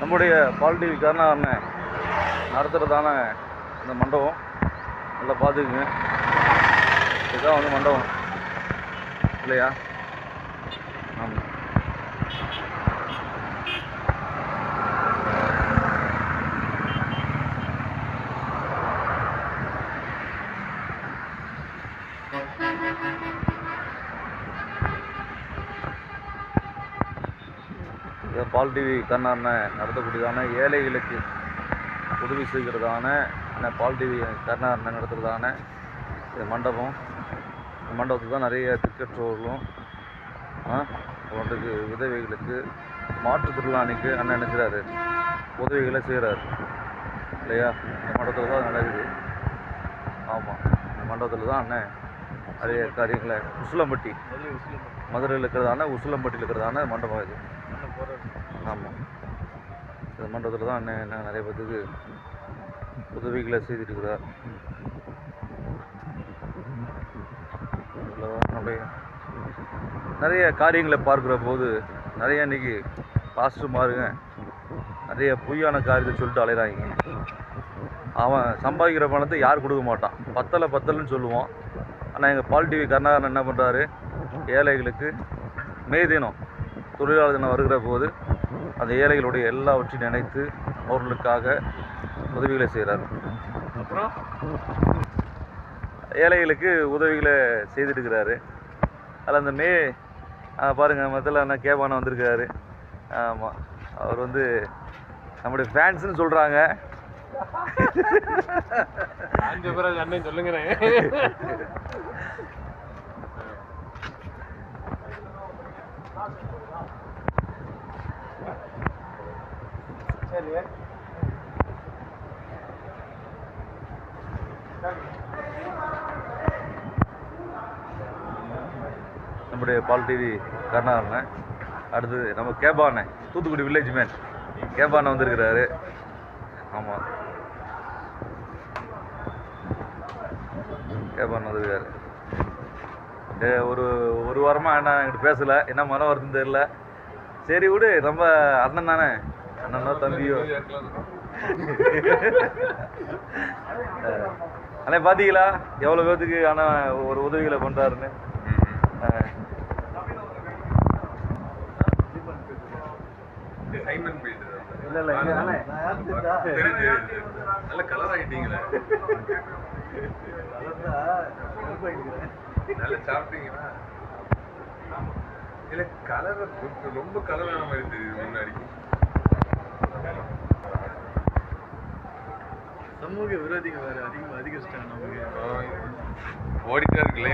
நம்முடைய பால் டிவி கருணாகரனை நடத்துகிறதான இந்த மண்டபம். நல்லா பார்த்துக்குங்க. இதுதான் வந்து மண்டபம். இல்லையா? ஆமாம் இதை பால் டிவி கண்ணான நடத்தக்கூடியதான ஏழைகளுக்கு உதவி செய்கிறதான பால் டிவி கருணாகரனை நடத்துகிறதான இது மண்டபம். இந்த மண்டபத்தில் தான் நிறைய திக்கற்றோர்களும் அவனுக்கு உதவிகளுக்கு மாற்றுத்திறனாளிக்கு அண்ணன் நினைக்கிறாரு. உதவிகளை செய்கிறாரு இல்லையா? இந்த மண்டபத்தில் தான் நடக்குது. ஆமாம் இந்த மண்டபத்தில் தான் அண்ணன் நிறைய காரியங்களை உசிலம்பட்டி. மதுரையில் இருக்கிறதான உசிலம்பட்டியில் இருக்கிறதான மண்டபம் இது. ஆமாம் இந்த மண்டபத்தில் தான் அண்ணன் என்ன நிறைய பேத்துக்கு உதவிகளை செய்துட்டு இருக்கிறார் நம்முடைய நிறைய காரியங்களை பார்க்குற போது நிறைய இன்னைக்கு பாஸ்டர் மாறுங்க. நிறைய பொய்யான காரியத்தை சொல்லிட்டு அலைகிறாங்க அவன் சம்பாதிக்கிற பணத்தை யார் கொடுக்க மாட்டான்? பத்தலை பத்தலைன்னு சொல்லுவான். ஆனால் எங்கள் பால் டிவி கர்நாகரன் என்ன பண்ணுறாரு ஏழைகளுக்கு மே தினம் தொழிலாளர் தினம் வருகிற போது அந்த ஏழைகளுடைய எல்லாவற்றையும் நினைத்து அவர்களுக்காக உதவிகளை செய்கிறார். அப்புறம் ஏழைகளுக்கு உதவிகளை செய்துட்டு இருக்கிறாரு அதில் அந்த மே பாருங்கள் பாருங்க முதல்ல அண்ணா கேபான வந்திருக்காரு. ஆமாம் அவர் வந்து நம்முடைய ஃபேன்ஸ்னு சொல்கிறாங்க சொல்லுங்க சரி நம்முடைய பால் டிவி கருணாகரன் அடுத்தது நம்ம கேபாண்ணே தூத்துக்குடி வில்லேஜ் மேன் கேபானே வந்திருக்கிறாரு. ஆமாம் கேபான் வந்திருக்காரு. ஒரு ஒரு வாரமாக என்ன என்கிட்ட பேசலை. என்ன மனம் வருதுன்னு தெரியல. சரி விடு நம்ம அண்ணன் தானே. அண்ணனோ தம்பியோ. அண்ணே பார்த்தீங்களா எவ்வளோ பேர்த்துக்கு ஆனால் ஒரு உதவிகளை பண்ணுறாருன்னு சைமன் இல்லை இல்லை அண்ணே தெரியுது. நல்ல கலர் ஆயிட்டீங்களே நல்லா சாப்பிட்டீங்களா இல்ல கலர் ரொம்ப கலரான மாதிரி தெரியுது முன்னாடி. சமூக விரோதிகள் வேற அதிகம் அதிகரிச்சிட்டாங்க நமக்கு. ஓடிட்டே இருக்குல்ல